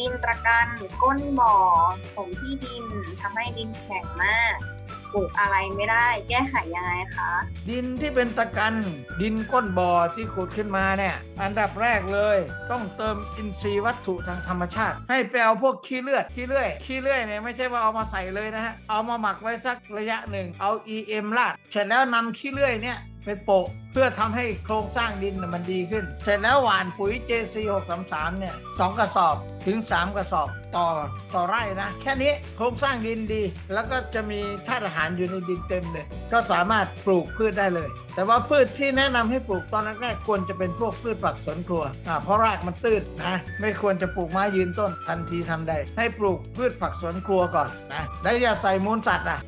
ดินตะกันก้นบ่อถมที่ดินทำให้ดินแข็งมากปลูกอะไรไม่ได้ แก้ไขยังไงคะ ดินที่เป็นตะกัน ดินก้นบ่อที่ขุดขึ้นมาเนี่ยอันดับแรกเลย ต้องเติมอินทรีย์วัตถุทางธรรมชาติ ให้ไปเอาพวกขี้เลือดขี้เลื่อยขี้เลื่อยเนี่ยไม่ใช่ว่าเอามาใส่เลยนะฮะเอามาหมักไว้สักระยะหนึ่งเอา EM ราดเสร็จแล้วนำขี้เลื่อยเนี่ย ไปโปะเพื่อทำให้โครงสร้างดินน่ะมันดีขึ้น เสร็จแล้วหว่านปุ๋ย JC 633เนี่ยสองกระสอบถึง 3 กระสอบต่อต่อไร่นะ แค่นี้โครงสร้างดินดี แล้วก็จะมีธาตุอาหารอยู่ในดินเต็มเลย ก็สามารถปลูกพืชได้เลย แต่ว่าพืชที่แนะนำให้ปลูกตอนแรกๆควรจะเป็นพวกพืชผักสวนครัวอ่าเพราะรากมันตื้นนะไม่ควรจะปลูกไม้ยืนต้นทันทีทันใด ให้ปลูกพืชผักสวนครัวก่อนนะแล้วอย่าใส่มูลสัตว์อะ